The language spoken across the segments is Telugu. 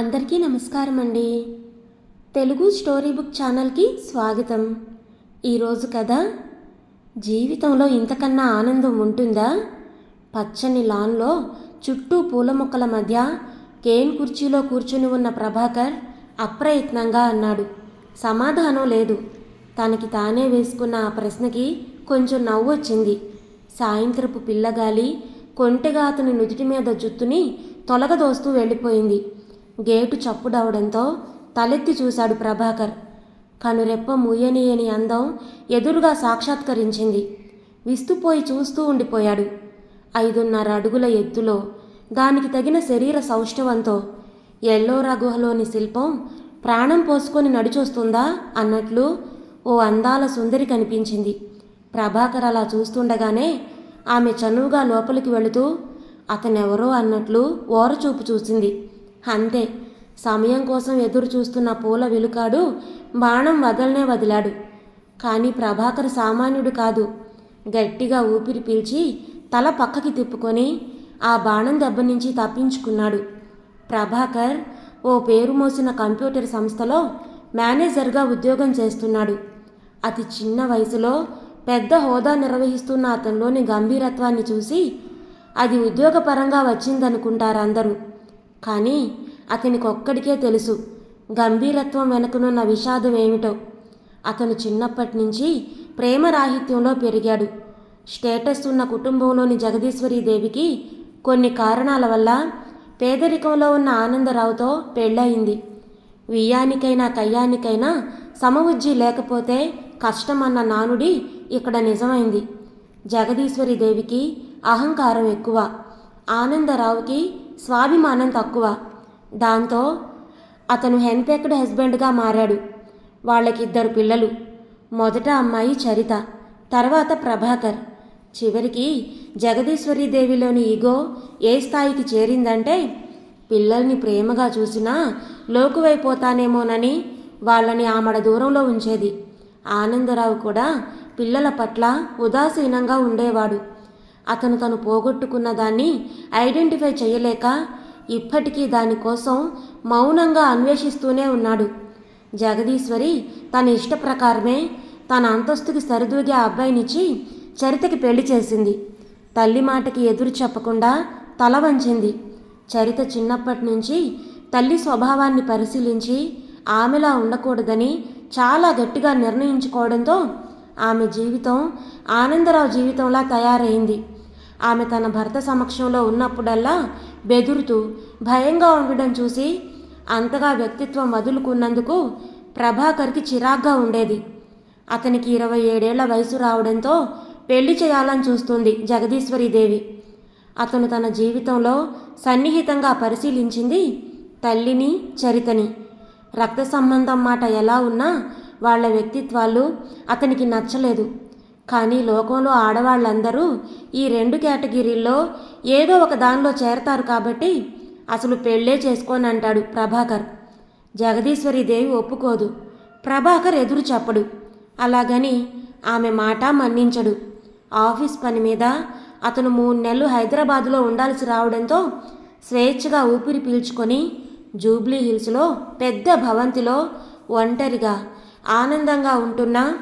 అందరికీ నమస్కారం అండి తెలుగు స్టోరీ బుక్ ఛానల్కి స్వాగతం. ఈరోజు కథ జీవితంలో ఇంతకన్నా ఆనందం ఉంటుందా? పచ్చని లాన్లో చుట్టూ పూల మొక్కల మధ్య కేన్ కుర్చీలో కూర్చుని ఉన్న ప్రభాకర్ అప్రయత్నంగా అన్నాడు. సమాధానం లేదు. తనకి తానే వేసుకున్న ఆ ప్రశ్నకి కొంచెం నవ్వు వచ్చింది సాయంత్రపు పిల్లగాలి కొంటెగా అతని నుదుటి మీద జుత్తుని తొలగదోస్తూ వెళ్ళిపోయింది. గేటు చప్పుడవడంతో తలెత్తి చూశాడు ప్రభాకర్. కనురెప్ప ముయ్యనీయని అందం ఎదురుగా సాక్షాత్కరించింది. విస్తుపోయి చూస్తూ ఉండిపోయాడు. ఐదున్నర అడుగుల ఎత్తులో దానికి తగిన శరీర సౌష్ఠవంతో ఎల్లోరా గుహలోని శిల్పం ప్రాణం పోసుకొని నడిచొస్తుందా అన్నట్లు ఓ అందాల సుందరి కనిపించింది. ప్రభాకర్ అలా చూస్తుండగానే ఆమె చనువుగా లోపలికి వెళుతూ అతనెవరో? అన్నట్లు ఓరచూపు చూసింది. అంతే. సమయం కోసం ఎదురు చూస్తున్న పూల వెలుకాడు బాణం వదలనే వదిలాడు. కానీ ప్రభాకర్ సామాన్యుడు కాదు. గట్టిగా ఊపిరి పీల్చి తల పక్కకి తిప్పుకొని ఆ బాణం దెబ్బ నుంచి తప్పించుకున్నాడు. ప్రభాకర్ ఓ పేరు మోసిన కంప్యూటర్ సంస్థలో మేనేజర్గా ఉద్యోగం చేస్తున్నాడు. అతి చిన్న వయసులో పెద్ద హోదా నిర్వహిస్తున్న అతనిలోని గంభీరత్వాన్ని చూసి అది ఉద్యోగపరంగా వచ్చిందనుకుంటారు అందరూ కానీ అతనికొక్కడికే తెలుసు గంభీరత్వం వెనుకనున్న విషాదం ఏమిటో అతను చిన్నప్పటి నుంచి ప్రేమరాహిత్యంలో పెరిగాడు. స్టేటస్ ఉన్న కుటుంబంలోని జగదీశ్వరి దేవికి కొన్ని కారణాల వల్ల పేదరికంలో ఉన్న ఆనందరావుతో పెళ్ళయింది. వియ్యానికైనా కయ్యానికైనా సమవుజ్జి లేకపోతే కష్టమన్న నానుడి ఇక్కడ నిజమైంది. జగదీశ్వరి దేవికి అహంకారం ఎక్కువ. ఆనందరావుకి స్వాభిమానం తక్కువ. దాంతో అతను హెన్పెక్డ్ హస్బెండ్గా మారాడు. వాళ్ళకిద్దరు పిల్లలు. మొదట అమ్మాయి చరిత తర్వాత ప్రభాకర్. చివరికి జగదీశ్వరి దేవిలోని ఈగో ఏ స్థాయికి చేరిందంటే పిల్లల్ని ప్రేమగా చూసినా లోకువైపోతానేమోనని వాళ్ళని ఆమడ దూరంలో ఉంచేది. ఆనందరావు కూడా పిల్లల పట్ల ఉదాసీనంగా ఉండేవాడు. అతను తను పోగొట్టుకున్న దాన్ని ఐడెంటిఫై చేయలేక ఇప్పటికీ దానికోసం మౌనంగా అన్వేషిస్తూనే ఉన్నాడు. జగదీశ్వరి తన ఇష్ట ప్రకారమే తన అంతస్తుకి సరిదూగే ఆ అబ్బాయినిచ్చి చరితకి పెళ్ళి చేసింది. తల్లి మాటకి ఎదురు చెప్పకుండా తల వంచింది. చరిత చిన్నప్పటి నుంచి తల్లి స్వభావాన్ని పరిశీలించి ఆమెలా ఉండకూడదని చాలా గట్టిగా నిర్ణయించుకోవడంతో ఆమె జీవితం ఆనందరావు జీవితంలా తయారైంది. ఆమె తన భర్త సమక్షంలో ఉన్నప్పుడల్లా బెదురుతూ భయంగా ఉండడం చూసి అంతగా వ్యక్తిత్వం వదులుకున్నందుకు ప్రభాకర్కి చిరాగ్గా ఉండేది. అతనికి ఇరవై ఏడేళ్ళ వయసు రావడంతో పెళ్ళి చేయాలని చూస్తుంది జగదీశ్వరీదేవి. అతను తన జీవితంలో సన్నిహితంగా పరిశీలించింది తల్లిని చరితని. రక్త సంబంధం మాట ఎలా ఉన్నా వాళ్ళ వ్యక్తిత్వాలు అతనికి నచ్చలేదు. కానీ లోకంలో ఆడవాళ్ళందరూ ఈ రెండు కేటగిరీల్లో ఏదో ఒక దానిలో చేరతారు కాబట్టి అసలు పెళ్ళే చేసుకొని అంటాడు ప్రభాకర్. జగదీశ్వరి దేవి ఒప్పుకోదు. ప్రభాకర్ ఎదురు చెప్పడు. అలాగని ఆమె మాట మన్నించడు. ఆఫీస్ పని మీద అతను మూడు నెలలు హైదరాబాదులో ఉండాల్సి రావడంతో స్వేచ్ఛగా ఊపిరి పీల్చుకొని జూబ్లీ హిల్స్లో పెద్ద భవంతిలో ఒంటరిగా ఆనందంగా ఉంటున్న.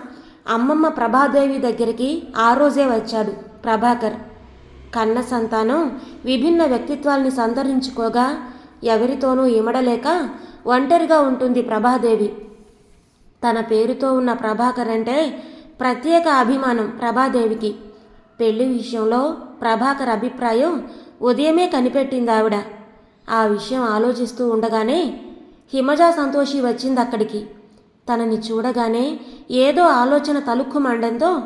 అమ్మమ్మ ప్రభాదేవి దగ్గరికి ఆ రోజే వచ్చాడు ప్రభాకర్. కన్న సంతానం విభిన్న వ్యక్తిత్వాల్ని సంతరించుకోగా ఎవరితోనూ ఇమడలేక ఒంటరిగా ఉంటుంది ప్రభాదేవి. తన పేరుతో ఉన్న ప్రభాకర్ అంటే ప్రత్యేక అభిమానం ప్రభాదేవికి. పెళ్ళి విషయంలో ప్రభాకర్ అభిప్రాయం ఉదయమే కనిపెట్టింది ఆవిడ. ఆ విషయం ఆలోచిస్తూ ఉండగానే హిమజా సంతోషి వచ్చింది అక్కడికి. తనని చూడగానే ఏదో ఆలోచన తలుక్కుమండంతో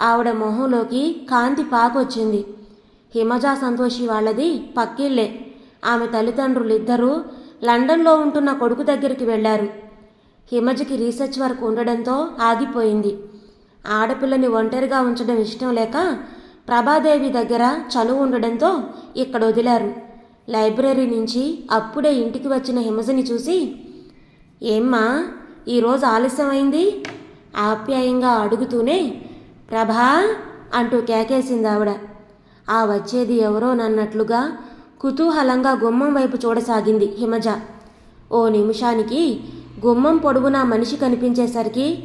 ఆవిడ మొహంలోకి కాంతి పాకొచ్చింది. హిమజా సంతోషి వాళ్ళది పక్కిళ్ళే. ఆమె తల్లిదండ్రులిద్దరూ లండన్లో ఉంటున్న కొడుకు దగ్గరికి వెళ్ళారు. హిమజకి రీసెర్చ్ వర్క్ ఉండడంతో ఆగిపోయింది. ఆడపిల్లని ఒంటరిగా ఉంచడం ఇష్టం లేక ప్రభాదేవి దగ్గర చనువు ఉండడంతో ఇక్కడ వదిలారు. లైబ్రరీ నుంచి అప్పుడే ఇంటికి వచ్చిన హిమజని చూసి ఏమ్మా ఈరోజు ఆలస్యమైంది? ఆప్యాయంగా అడుగుతూనే ప్రభా అంటూ కేకేసింది ఆవిడ. ఆ వచ్చేది ఎవరో నన్నట్లుగా కుతూహలంగా గుమ్మం వైపు చూడసాగింది హిమజ. ఓ నిమిషానికి గుమ్మం పొడుగున మనిషి కనిపించేసరికి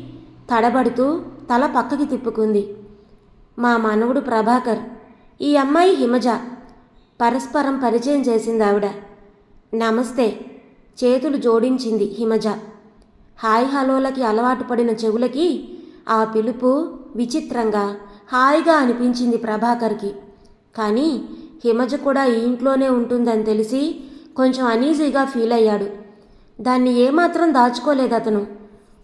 తడబడుతూ తల పక్కకి తిప్పుకుంది. మా మనవుడు ప్రభాకర్ ఈ అమ్మాయి హిమజ. పరస్పరం పరిచయం చేసింది ఆవిడ. నమస్తే. చేతులు జోడించింది హిమజ. హాయ్ హలోలకి అలవాటు పడిన చెవులకి ఆ పిలుపు విచిత్రంగా హాయిగా అనిపించింది ప్రభాకర్కి. కానీ హిమజ కూడా ఈ ఇంట్లోనే ఉంటుందని తెలిసి కొంచెం అనీజీగా ఫీల్ అయ్యాడు. దాన్ని ఏమాత్రం దాచుకోలేదు అతను.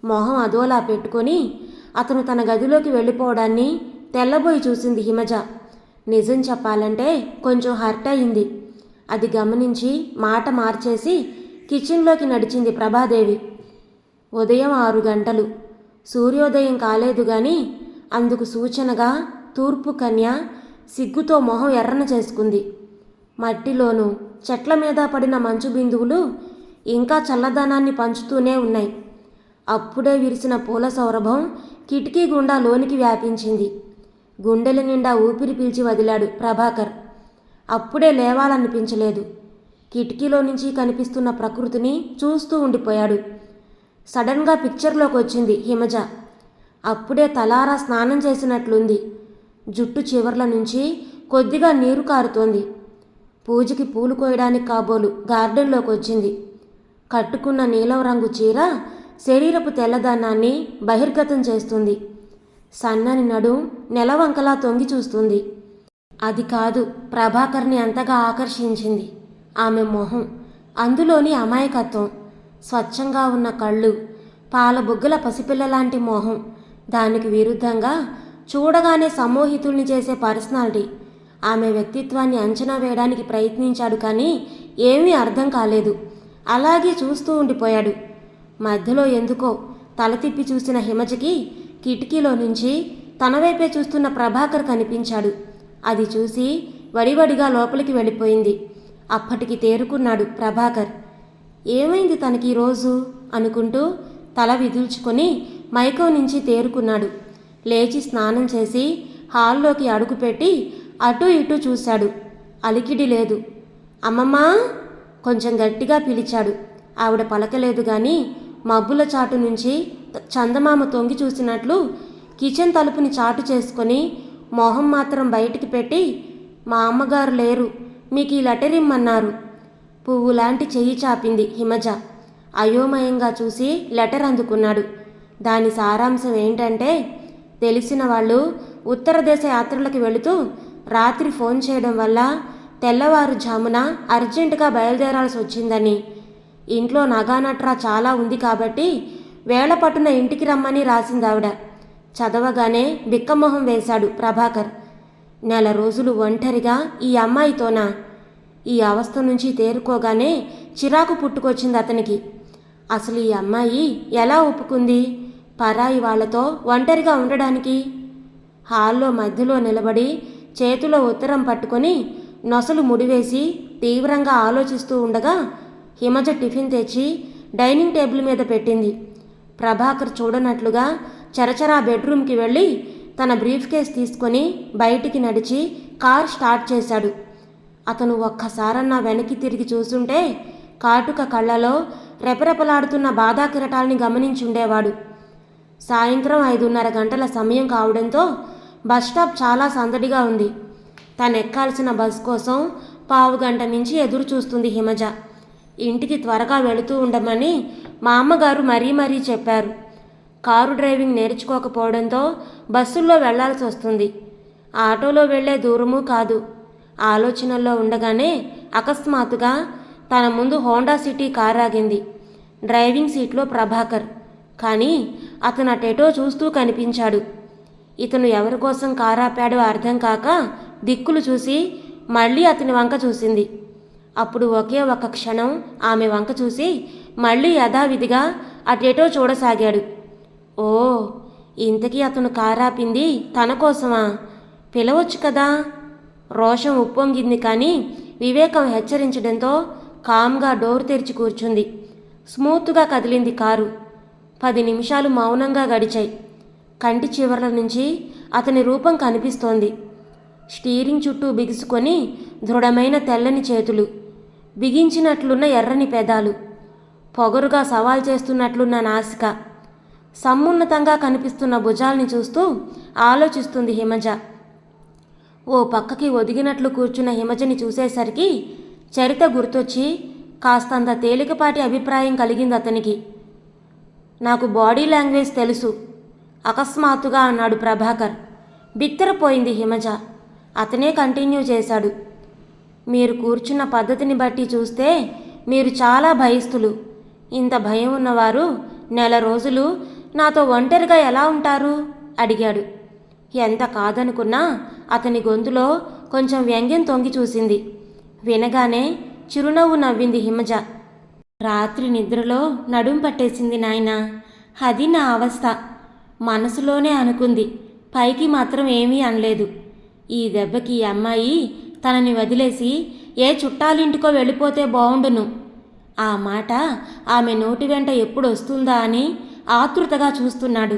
మొహం అదోలా పెట్టుకొని అతను తన గదిలోకి వెళ్ళిపోవడాన్ని తెల్లబోయి చూసింది హిమజ. నిజం చెప్పాలంటే కొంచెం హర్ట్ అయింది. అది గమనించి మాట మార్చేసి కిచెన్లోకి నడిచింది ప్రభాదేవి. ఉదయం ఆరు గంటలు. సూర్యోదయం కాలేదు గాని అందుకు సూచనగా తూర్పు కన్య సిగ్గుతో మొహం ఎర్రన చేసుకుంది. మట్టిలోనూ చెట్ల మీద పడిన మంచు బిందువులు ఇంకా చల్లదనాన్ని పంచుతూనే ఉన్నాయి. అప్పుడే విరిసిన పూల సౌరభం కిటికీ గుండా లోనికి వ్యాపించింది. గుండెల నిండా ఊపిరి పీల్చి వదిలాడు ప్రభాకర్. అప్పుడే లేవాలనిపించలేదు. కిటికీలో నుంచి కనిపిస్తున్న ప్రకృతిని చూస్తూ ఉండిపోయాడు. సడన్గా పిక్చర్లోకి వచ్చింది హిమజ. అప్పుడే తలారా స్నానం చేసినట్లుంది. జుట్టు చివర్ల నుంచి కొద్దిగా నీరు కారుతోంది. పూజకి పూలు కోయడానికి కాబోలు గార్డెన్లోకి వచ్చింది. కట్టుకున్న నీలం రంగు చీర శరీరపు తెల్లదనాన్ని బహిర్గతం చేస్తుంది. సన్నని నడు నెలవంకలా తొంగి చూస్తుంది. అది కాదు ప్రభాకర్ని అంతగా ఆకర్షించింది. ఆమె మొహం అందులోని అమాయకత్వం. స్వచ్ఛంగా ఉన్న కళ్ళు పాలబుగ్గల పసిపిల్లలాంటి మొహం దానికి విరుద్ధంగా చూడగానే సమ్మోహితుల్ని చేసే పర్సనాలిటీ. ఆమె వ్యక్తిత్వాన్ని అంచనా వేయడానికి ప్రయత్నించాడు కానీ ఏమీ అర్థం కాలేదు. అలాగే చూస్తూ ఉండిపోయాడు. మధ్యలో ఎందుకో తల తిప్పి చూసిన హిమజకి కిటికీలో నుంచి తన వైపే చూస్తున్న ప్రభాకర్ కనిపించాడు. అది చూసి వడివడిగా లోపలికి వెళ్ళిపోయింది. అప్పటికి తేరుకున్నాడు ప్రభాకర్. ఏమైంది తనకి ఈరోజు అనుకుంటూ తల విదుల్చుకొని మైకో నుంచి తేరుకున్నాడు. లేచి స్నానం చేసి హాల్లోకి అడుగుపెట్టి అటు ఇటు చూశాడు. అలికిడి లేదు. అమ్మమ్మా! కొంచెం గట్టిగా పిలిచాడు. ఆవిడ పలకలేదు గాని మబ్బుల చాటు నుంచి చందమామ తొంగి చూసినట్లు కిచెన్ తలుపుని చాటు చేసుకొని మొహం మాత్రం బయటికి పెట్టి మా అమ్మగారు లేరు. మీకు ఈ లెటర్ ఇమ్మన్నారు. పువ్వు లాంటి చెయ్యి చాపింది హిమజ. అయోమయంగా చూసి లెటర్ అందుకున్నాడు. దాని సారాంశం ఏంటంటే తెలిసిన వాళ్ళు ఉత్తర దేశ యాత్రలకు వెళుతూ రాత్రి ఫోన్ చేయడం వల్ల తెల్లవారుజామున అర్జెంటుగా బయలుదేరాల్సి వచ్చిందని. ఇంట్లో నగానట్రా చాలా ఉంది కాబట్టి వేళ పట్టున ఇంటికి రమ్మని రాసింది ఆవిడ. చదవగానే బిక్కమొహం వేశాడు ప్రభాకర్. నెల రోజులు ఒంటరిగా ఈ అమ్మాయితోనా? ఈ అవస్థ నుంచి తేరుకోగానే చిరాకు పుట్టుకొచ్చింది అతనికి. అసలు ఈ అమ్మాయి ఎలా ఒప్పుకుంది? పరాయి వాళ్ళతో ఒంటరిగా ఉండడానికి? హాల్లో మధ్యలో నిలబడి చేతిలో ఉత్తరం పట్టుకొని నొసలు ముడివేసి తీవ్రంగా ఆలోచిస్తూ ఉండగా హిమజ టిఫిన్ తెచ్చి డైనింగ్ టేబుల్ మీద పెట్టింది. ప్రభాకర్ చూడనట్లుగా చరచరా బెడ్రూమ్కి వెళ్ళి తన బ్రీఫ్ కేస్ తీసుకొని బయటికి నడిచి కార్ స్టార్ట్ చేశాడు. అతను ఒక్కసారన్నా వెనక్కి తిరిగి చూస్తుంటే కాటుక కళ్ళలో రెపరెపలాడుతున్న బాధాకిరటాల్ని గమనించుండేవాడు సాయంత్రం ఐదున్నర గంటల సమయం కావడంతో బస్ స్టాప్ చాలా సందడిగా ఉంది. తను ఎక్కాల్సిన బస్ కోసం పావు గంట నుంచి ఎదురు చూస్తుంది హిమజ. ఇంటికి త్వరగా వెళుతూ ఉండమని మా అమ్మగారు మరీ మరీ చెప్పారు. కారు డ్రైవింగ్ నేర్చుకోకపోవడంతో బస్సుల్లో వెళ్ళాల్సి వస్తుంది ఆటోలో వెళ్ళే దూరము కాదు. ఆలోచనల్లో ఉండగానే అకస్మాత్తుగా తన ముందు హోండా సిటీ కార్ ఆగింది. డ్రైవింగ్ సీట్లో ప్రభాకర్. కానీ అతను అటెటో చూస్తూ కనిపించాడు. ఇతను ఎవరి కోసం కారాపాడో అర్థం కాక దిక్కులు చూసి మళ్ళీ అతని వంక చూసింది. అప్పుడు ఒకే ఒక క్షణం ఆమె వంక చూసి మళ్ళీ యథావిధిగా అటేటో చూడసాగాడు. ఓ ఇంతకీ అతను కారాపింది తన కోసమా? పిలవచ్చు కదా? రోషం ఉప్పొంగింది కానీ వివేకం హెచ్చరించడంతో కామ్గా డోర్ తెరిచి కూర్చుంది. స్మూత్గా కదిలింది కారు. పది నిమిషాలు మౌనంగా గడిచాయి. కంటి చివర్ల నుంచి అతని రూపం కనిపిస్తోంది. స్టీరింగ్ చుట్టూ బిగుసుకొని దృఢమైన తెల్లని చేతులు బిగించినట్లున్న ఎర్రని పెదాలు పొగరుగా సవాల్ చేస్తున్నట్లున్న నాసిక సమున్నతంగా కనిపిస్తున్న భుజాల్ని చూస్తూ ఆలోచిస్తుంది హిమజ. ఓ పక్కకి ఒదిగినట్లు కూర్చున్న హిమజని చూసేసరికి చరిత గుర్తొచ్చి కాస్తంత తేలికపాటి అభిప్రాయం కలిగింది అతనికి. నాకు బాడీ లాంగ్వేజ్ తెలుసు. అకస్మాత్తుగా అన్నాడు ప్రభాకర్. బిత్తరపోయింది హిమజ. అతనే కంటిన్యూ చేశాడు. మీరు కూర్చున్న పద్ధతిని బట్టి చూస్తే మీరు చాలా భయస్థులు. ఇంత భయం ఉన్నవారు నెల రోజులు నాతో ఒంటరిగా ఎలా ఉంటారు? అడిగాడు. ఎంత కాదనుకున్నా అతని గొంతులో కొంచెం వ్యంగ్యం తొంగి చూసింది. వినగానే చిరునవ్వు నవ్వింది హిమజ. రాత్రి నిద్రలో నడుం పట్టేసింది నాయనా. అది నా అవస్థ. మనసులోనే అనుకుంది. పైకి మాత్రం ఏమీ అనలేదు. ఈ దెబ్బకి అమ్మాయి తనని వదిలేసి ఏ చుట్టాలింటికో వెళ్ళిపోతే బావుండును. ఆ మాట ఆమె నోటి వెంట ఎప్పుడు వస్తుందా అని ఆతృతగా చూస్తున్నాడు.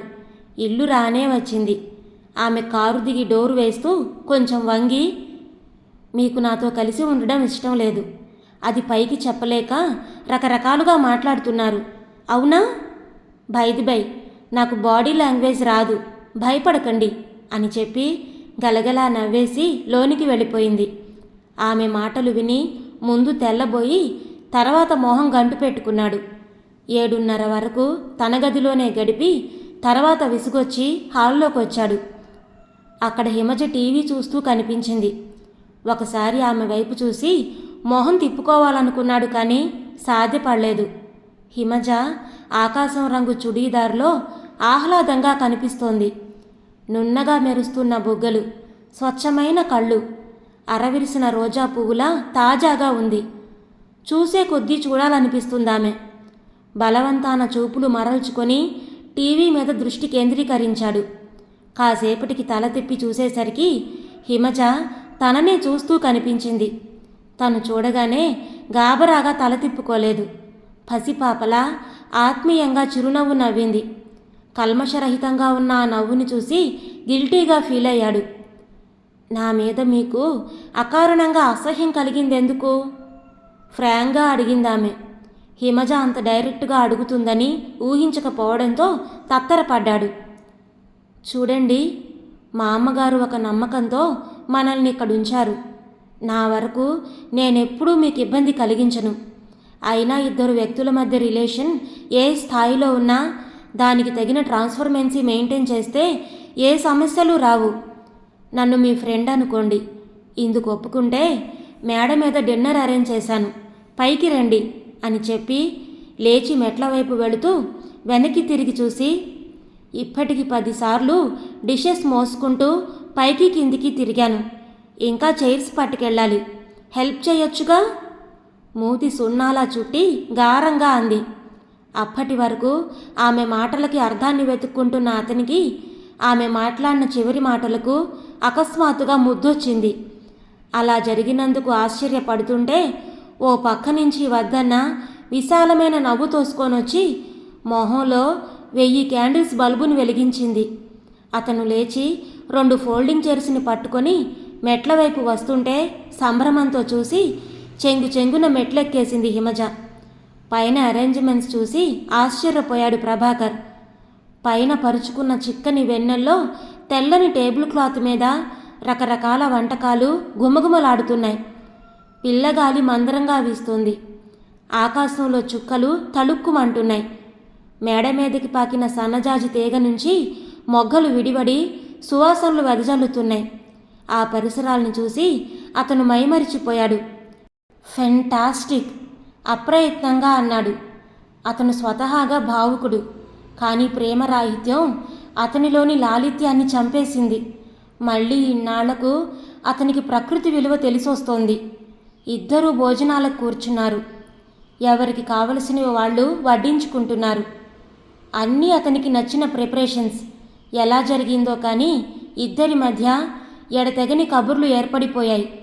ఇల్లు రానే వచ్చింది. ఆమె కారు దిగి డోరు వేస్తూ కొంచెం వంగి మీకు నాతో కలిసి ఉండడం ఇష్టం లేదు. అది పైకి చెప్పలేక రకరకాలుగా మాట్లాడుతున్నారు. అవునా? బైది బై నాకు బాడీ లాంగ్వేజ్ రాదు. భయపడకండి అని చెప్పి గలగలా నవ్వేసి లోనికి వెళ్ళిపోయింది. ఆమె మాటలు విని ముందు తెల్లబోయి తర్వాత మొహం గంటు పెట్టుకున్నాడు. ఏడున్నర వరకు తన గదిలోనే గడిపి తర్వాత విసుగొచ్చి హాల్లోకి వచ్చాడు అక్కడ హిమజ టీవీ చూస్తూ కనిపించింది. ఒకసారి ఆమె వైపు చూసి మొహం తిప్పుకోవాలనుకున్నాడు కానీ సాధ్యపడలేదు. హిమజ ఆకాశం రంగు చుడీదార్లో ఆహ్లాదంగా కనిపిస్తోంది. నున్నగా మెరుస్తున్న బుగ్గలు స్వచ్ఛమైన కళ్ళు అరవిరిసిన రోజా పువ్వులా తాజాగా ఉంది. చూసే కొద్దీ చూడాలనిపిస్తుందామె. బలవంతాన చూపులు మరల్చుకొని టీవీ మీద దృష్టి కేంద్రీకరించాడు. కాసేపటికి తల తిప్పి చూసేసరికి హిమజ తననే చూస్తూ కనిపించింది. తను చూడగానే గాబరాగా తల తిప్పుకోలేదు. పసిపాపలా ఆత్మీయంగా చిరునవ్వు నవ్వింది. కల్మషరహితంగా ఉన్న ఆ నవ్వుని చూసి గిల్టీగా ఫీల్ అయ్యాడు. నా మీద మీకు అకారణంగా అసహ్యం కలిగిందెందుకు? ఫ్రాంక్గా అడిగిందామె. హిమజ అంత డైరెక్ట్గా అడుగుతుందని ఊహించకపోవడంతో తత్తరపడ్డాడు. చూడండి మా అమ్మగారు ఒక నమ్మకంతో మనల్ని ఇక్కడ ఉంచారు. నా వరకు నేనెప్పుడూ మీకు ఇబ్బంది కలిగించను. అయినా ఇద్దరు వ్యక్తుల మధ్య రిలేషన్ ఏ స్థాయిలో ఉన్నా దానికి తగిన ట్రాన్స్ఫర్మెన్సీ మెయింటైన్ చేస్తే ఏ సమస్యలు రావు. నన్ను మీ ఫ్రెండ్ అనుకోండి. ఇందుకు ఒప్పుకుంటే మేడ మీద డిన్నర్ అరేంజ్ చేశాను. పైకి రండి అని చెప్పి లేచి మెట్ల వైపు వెళుతూ వెనక్కి తిరిగి చూసి ఇప్పటికి పదిసార్లు డిషెస్ మోసుకుంటూ పైకి కిందికి తిరిగాను. ఇంకా చైర్స్ పట్టుకెళ్ళాలి. హెల్ప్ చేయొచ్చుగా? మూతి సున్నాలా చుట్టి గారంగా అంది. అప్పటి వరకు ఆమె మాటలకి అర్థాన్ని వెతుక్కుంటున్న అతనికి ఆమె మాట్లాడిన చివరి మాటలకు అకస్మాత్తుగా ముద్దొచ్చింది. అలా జరిగినందుకు ఆశ్చర్యపడుతుంటే ఓ పక్క నుంచి వద్దన్న విశాలమైన నవ్వు తోసుకొనొచ్చి మొహంలో వెయ్యి క్యాండిల్స్ బల్బును వెలిగించింది. అతను లేచి రెండు ఫోల్డింగ్ చైర్స్ని పట్టుకొని మెట్ల వైపు వస్తుంటే సంభ్రమంతో చూసి చెంగు చెంగున మెట్లెక్కేసింది హిమజ. పైన అరేంజ్మెంట్స్ చూసి ఆశ్చర్యపోయాడు ప్రభాకర్. పైన పరుచుకున్న చిక్కని వెన్నెల్లో తెల్లని టేబుల్ క్లాత్ మీద రకరకాల వంటకాలు గుమగుమలాడుతున్నాయి పిల్లగాలి మందరంగా వీస్తుంది. ఆకాశంలో చుక్కలు తళుక్కుమంటున్నాయి. మేడ మీదకి పాకిన సన్నజాజి తీగ నుంచి మొగ్గలు విడివడి సువాసనలు వెదజల్లుతున్నాయి. ఆ పరిసరాలను చూసి అతను మైమరిచిపోయాడు. ఫెంటాస్టిక్! అప్రయత్నంగా అన్నాడు. అతను స్వతహాగా భావుకుడు. కానీ ప్రేమరాహిత్యం అతనిలోని లాలిత్యాన్ని చంపేసింది. మళ్ళీ ఇన్నాళ్ళకు అతనికి ప్రకృతి విలువ తెలిసొస్తోంది. ఇద్దరూ భోజనాలకు కూర్చున్నారు. ఎవరికి కావలసినవి వాళ్ళు వడ్డించుకుంటున్నారు. అన్నీ అతనికి నచ్చిన ప్రిపరేషన్స్. ఎలా జరిగిందో కానీ ఇద్దరి మధ్య ఎడతెగని కబుర్లు ఏర్పడిపోయాయి.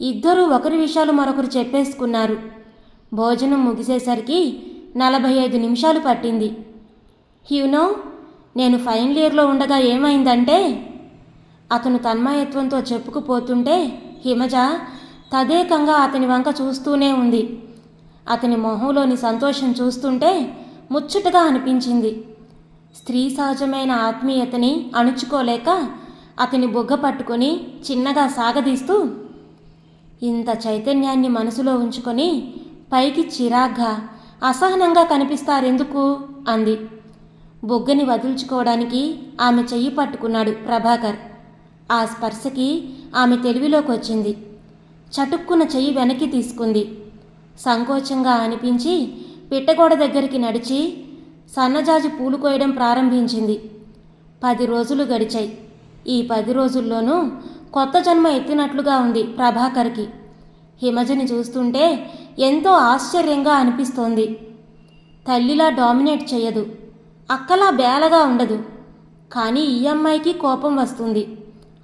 ఇద్దరూ ఒకరి విషయాలు మరొకరు చెప్పేసుకున్నారు. భోజనం ముగిసేసరికి నలభై ఐదు నిమిషాలు పట్టింది. హ్యూనో నేను ఫైనల్ ఇయర్లో ఉండగా ఏమైందంటే అతను తన్మయత్వంతో చెప్పుకుపోతుంటే హిమజ తదేకంగా అతని వంక చూస్తూనే ఉంది. అతని మొహంలోని సంతోషం చూస్తుంటే ముచ్చటగా అనిపించింది. స్త్రీ సహజమైన ఆత్మీయతని అణుచుకోలేక అతని బొగ్గ పట్టుకొని చిన్నగా సాగదీస్తూ ఇంత చైతన్యాన్ని మనసులో ఉంచుకొని పైకి చిరాగ్గా అసహనంగా కనిపిస్తారెందుకు? అంది. బొగ్గని వదులుచుకోవడానికి ఆమె చెయ్యి పట్టుకున్నాడు ప్రభాకర్. ఆ స్పర్శకి ఆమె తెలివిలోకి వచ్చింది చటుక్కున చెయ్యి వెనక్కి తీసుకుంది. సంకోచంగా అనిపించి పిట్టగోడ దగ్గరికి నడిచి సన్నజాజి పూలు కోయడం ప్రారంభించింది. పది రోజులు గడిచాయి. ఈ పది రోజుల్లోనూ కొత్త జన్మ ఎత్తినట్లుగా ఉంది ప్రభాకర్కి. హిమజని చూస్తుంటే ఎంతో ఆశ్చర్యంగా అనిపిస్తోంది. తల్లిలా డామినేట్ చేయదు అక్కలా బేలగా ఉండదు. కానీ ఈ అమ్మాయికి కోపం వస్తుంది.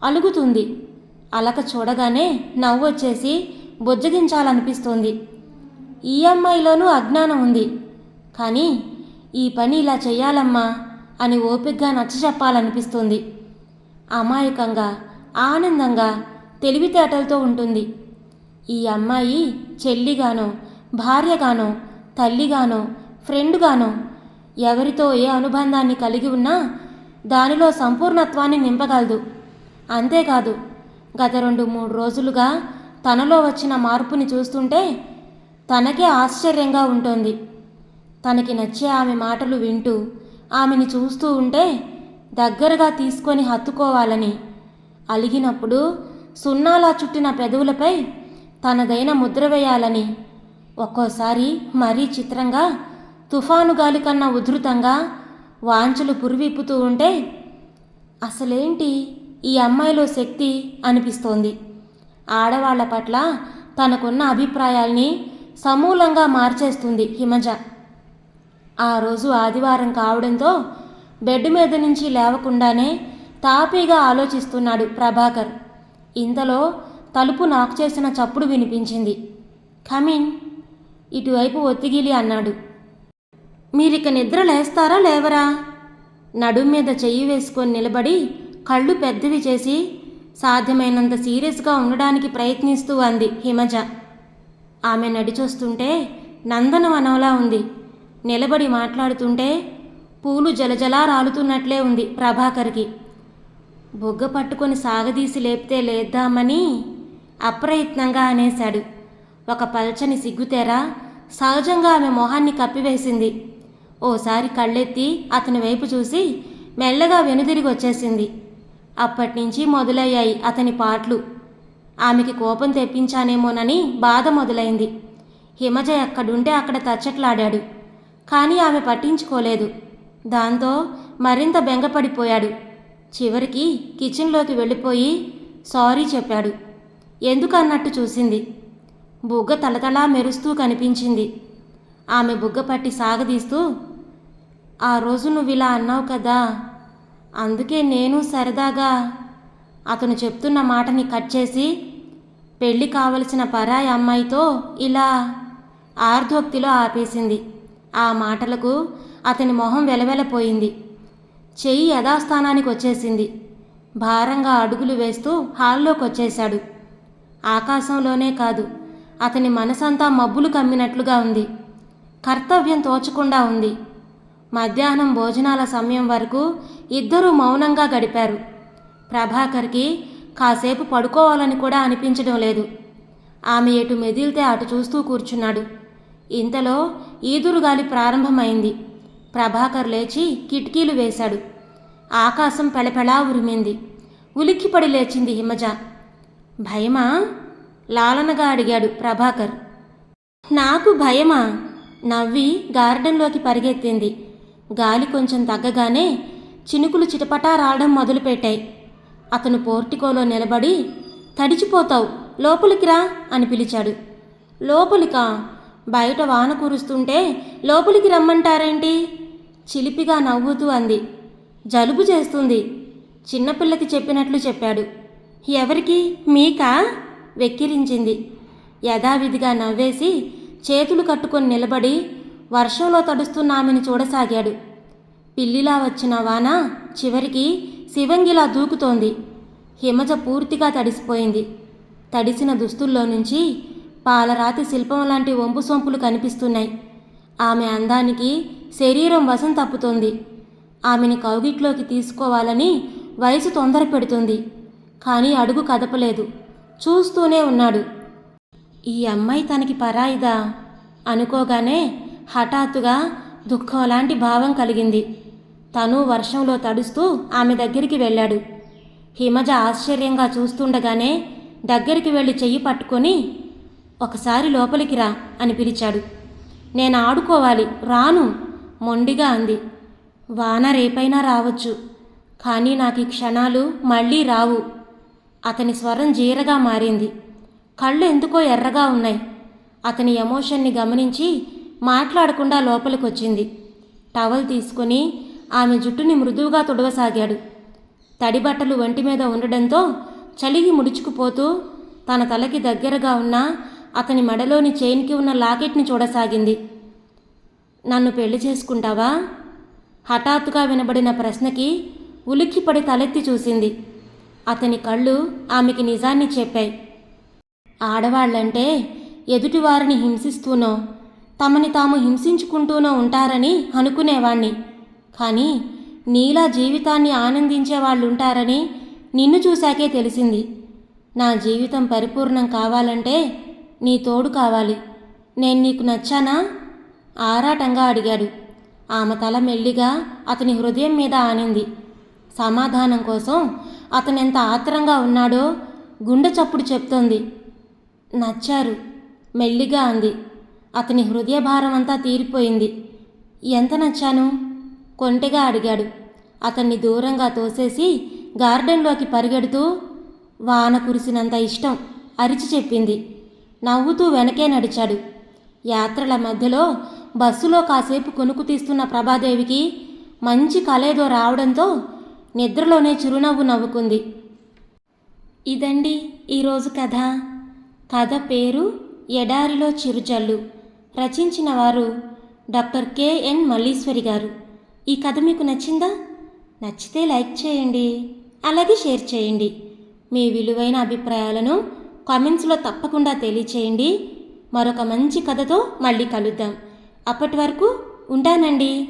అలుగుతుంది. అలక చూడగానే నవ్వు వచ్చేసి బుజ్జగించాలనిపిస్తోంది. ఈ అమ్మాయిలోనూ అజ్ఞానం ఉంది. కానీ ఈ పని ఇలా చెయ్యాలమ్మా అని ఓపిగ్గా నచ్చ చెప్పాలనిపిస్తుంది. అమాయకంగా ఆనందంగా తెలివితేటలతో ఉంటుంది. ఈ అమ్మాయి చెల్లిగానో భార్యగానో తల్లిగానో ఫ్రెండ్గానో ఎవరితో ఏ అనుబంధాన్ని కలిగి ఉన్నా దానిలో సంపూర్ణత్వాన్ని నింపగలదు. అంతేకాదు గత రెండు మూడు రోజులుగా తనలో వచ్చిన మార్పుని చూస్తుంటే తనకే ఆశ్చర్యంగా ఉంటుంది. తనకి నచ్చే ఆమె మాటలు వింటూ ఆమెని చూస్తూ ఉంటే దగ్గరగా తీసుకొని హత్తుకోవాలని అలిగినప్పుడు సున్నాలా చుట్టిన పెదవులపై తనదైన ముద్ర వేయాలని ఒక్కోసారి మరీ చిత్రంగా తుఫాను గాలి కన్నా ఉధృతంగా వాంచులు పురివిప్పుతూ ఉంటే అసలేంటి ఈ అమ్మాయిలో శక్తి అనిపిస్తోంది. ఆడవాళ్ళ పట్ల తనకున్న అభిప్రాయాల్ని సమూలంగా మార్చేస్తుంది హిమజ. ఆ రోజు ఆదివారం కావడంతో బెడ్ మీద నుంచి లేవకుండానే తాపీగా ఆలోచిస్తున్నాడు ప్రభాకర్. ఇంతలో తలుపు నాక్ చేసిన చప్పుడు వినిపించింది. కమిన్ ఇటువైపు ఒత్తిగిలి అన్నాడు. మీరిక నిద్ర లేస్తారా లేవరా? నడుం మీద చెయ్యి వేసుకొని నిలబడి కళ్ళు పెద్దవి చేసి సాధ్యమైనంత సీరియస్గా ఉండడానికి ప్రయత్నిస్తూ అంది హిమజ. ఆమె నడిచొస్తుంటే నందనవనంలా ఉంది. నిలబడి మాట్లాడుతుంటే పూలు జలజలా రాలుతున్నట్లే ఉంది ప్రభాకర్కి. బొగ్గ పట్టుకొని సాగదీసి లేపితే లేద్దామని అప్రయత్నంగా అనేశాడు. ఒక పల్చని సిగ్గుతెర సహజంగా ఆమె మొహాన్ని కప్పివేసింది. ఓసారి కళ్ళెత్తి అతని వైపు చూసి మెల్లగా వెనుదిరిగి వచ్చేసింది అప్పటినుంచి మొదలయ్యాయి అతని పాటలు. ఆమెకి కోపం తెప్పించానేమోనని బాధ మొదలైంది. హిమజ అక్కడుంటే అక్కడ తచ్చట్లాడాడు. కానీ ఆమె పట్టించుకోలేదు. దాంతో మరింత బెంగపడిపోయాడు. చివరికి కిచెన్లోకి వెళ్ళిపోయి సారీ చెప్పాడు. ఎందుకన్నట్టు చూసింది. బుగ్గ తలతలా మెరుస్తూ కనిపించింది. ఆమె బుగ్గ పట్టి సాగదీస్తూ ఆ రోజు నువ్వు ఇలా అన్నావు కదా అందుకే నేను సరదాగా అతను చెప్తున్న మాటని కట్ చేసి పెళ్ళి కావలసిన పరాయి అమ్మాయితో ఇలా ఆర్ధోక్తిలో ఆపేసింది. ఆ మాటలకు అతని మొహం వెలవెలపోయింది. చెయ్యి యథాస్థానానికి వచ్చేసింది. భారంగా అడుగులు వేస్తూ హాల్లోకి వచ్చేశాడు ఆకాశంలోనే కాదు అతని మనసంతా మబ్బులు కమ్మినట్లుగా ఉంది. కర్తవ్యం తోచకుండా ఉంది. మధ్యాహ్నం భోజనాల సమయం వరకు ఇద్దరూ మౌనంగా గడిపారు. ప్రభాకర్కి కాసేపు పడుకోవాలని కూడా అనిపించడం లేదు. ఆమె ఎటు మెదిలితే అటు చూస్తూ కూర్చున్నాడు. ఇంతలో ఈదురుగాలి ప్రారంభమైంది. ప్రభాకర్ లేచి కిటికీలు వేశాడు. ఆకాశం పెళపెళా ఉరిమింది. ఉలిక్కిపడి లేచింది హిమజ. భయమా? లాలనగా అడిగాడు ప్రభాకర్. నాకు భయమా? నవ్వి గార్డెన్లోకి పరిగెత్తింది. గాలి కొంచెం తగ్గగానే చినుకులు చిటపటా రావడం మొదలుపెట్టాయి. అతను పోర్టికోలో నిలబడి తడిచిపోతావు లోపలికి రా అని పిలిచాడు. లోపలికా? బయట వాన కురుస్తుంటే లోపలికి రమ్మంటారేంటి? చిలిపిగా నవ్వుతూ అంది. జలుబు చేస్తుంది చిన్నపిల్లకి చెప్పినట్లు చెప్పాడు. ఎవరికి? మీకా? వెక్కిరించింది. యథావిధిగా నవ్వేసి చేతులు కట్టుకొని నిలబడి వర్షంలో తడుస్తున్న ఆమెను చూడసాగాడు. పిల్లిలా వచ్చిన వాన చివరికి శివంగిలా దూకుతోంది. హిమజ పూర్తిగా తడిసిపోయింది. తడిసిన దుస్తుల్లో నుంచి పాలరాతి శిల్పం లాంటి వంపు సొంపులు కనిపిస్తున్నాయి. ఆమె అందానికి శరీరం వశం తప్పుతోంది. ఆమెని కౌగిట్లోకి తీసుకోవాలని వయసు తొందర పెడుతుంది. కానీ అడుగు కదపలేదు. చూస్తూనే ఉన్నాడు. ఈ అమ్మాయి తనకి పరాయిదా? అనుకోగానే హఠాత్తుగా దుఃఖం లాంటి భావం కలిగింది. తను వర్షంలో తడుస్తూ ఆమె దగ్గరికి వెళ్ళాడు. హిమజ ఆశ్చర్యంగా చూస్తుండగానే దగ్గరికి వెళ్ళి చెయ్యి పట్టుకొని ఒకసారి లోపలికి రా అని పిలిచాడు. నేను ఆడుకోవాలి రాను మొండిగా అంది. వాన రేపైనా రావచ్చు కానీ నాకు ఈ క్షణాలు మళ్ళీ రావు అతని స్వరం జీరగా మారింది. కళ్ళు ఎందుకో ఎర్రగా ఉన్నాయి అతని ఎమోషన్ని గమనించి మాట్లాడకుండా లోపలికొచ్చింది. టవల్ తీసుకొని ఆమె జుట్టుని మృదువుగా తుడవసాగాడు. తడి బట్టలు ఒంటి మీద ఉండడంతో చలిగి ముడుచుకుపోతూ తన తలకి దగ్గరగా ఉన్న అతని మెడలోని చైన్కి ఉన్న లాకెట్ని చూడసాగింది. నన్ను పెళ్ళి చేసుకుంటావా? హఠాత్తుగా వినబడిన ప్రశ్నకి ఉలిక్కిపడి తలెత్తి చూసింది. అతని కళ్ళు ఆమెకి నిజాన్ని చెప్పాయి. ఆడవాళ్ళంటే ఎదుటివారిని హింసిస్తూనో తమని తాము హింసించుకుంటూనో ఉంటారని అనుకునేవాణ్ణి. కానీ నీలా జీవితాన్ని ఆనందించే వాళ్ళుంటారని నిన్ను చూశాకే తెలిసింది. నా జీవితం పరిపూర్ణం కావాలంటే నీ తోడు కావాలి. నేను నీకు నచ్చానా? ఆరాటంగా అడిగాడు. ఆమె తల మెల్లిగా అతని హృదయం మీద ఆనింది. సమాధానం కోసం అతనెంత ఆత్రంగా ఉన్నాడో గుండె చప్పుడు చెప్తోంది. నచ్చారు మెల్లిగా అంది. అతని హృదయ భారం అంతా తీరిపోయింది. ఎంత నచ్చాను? కొంటెగా అడిగాడు. అతన్ని దూరంగా తోసేసి గార్డెన్లోకి పరిగెడుతూ వాన కురిసినంత ఇష్టం అరిచి చెప్పింది. నవ్వుతూ వెనకే నడిచాడు. యాత్రల మధ్యలో బస్సులో కాసేపు కొనుక్కు తీస్తున్న ప్రభాదేవికి మంచి కలేదో రావడంతో నిద్రలోనే చిరునవ్వు నవ్వుకుంది. ఇదండి ఈరోజు కథ. కథ పేరు ఎడారిలో చిరుజల్లు. రచించిన వారు డాక్టర్ కెఎన్ మల్లీశ్వరి గారు. ఈ కథ మీకు నచ్చిందా? నచ్చితే లైక్ చేయండి అలాగే షేర్ చేయండి. మీ విలువైన అభిప్రాయాలను కామెంట్స్లో తప్పకుండా తెలియచేయండి. మరొక మంచి కథతో మళ్ళీ కలుద్దాం. అప్పటి వరకు ఉంటానండి.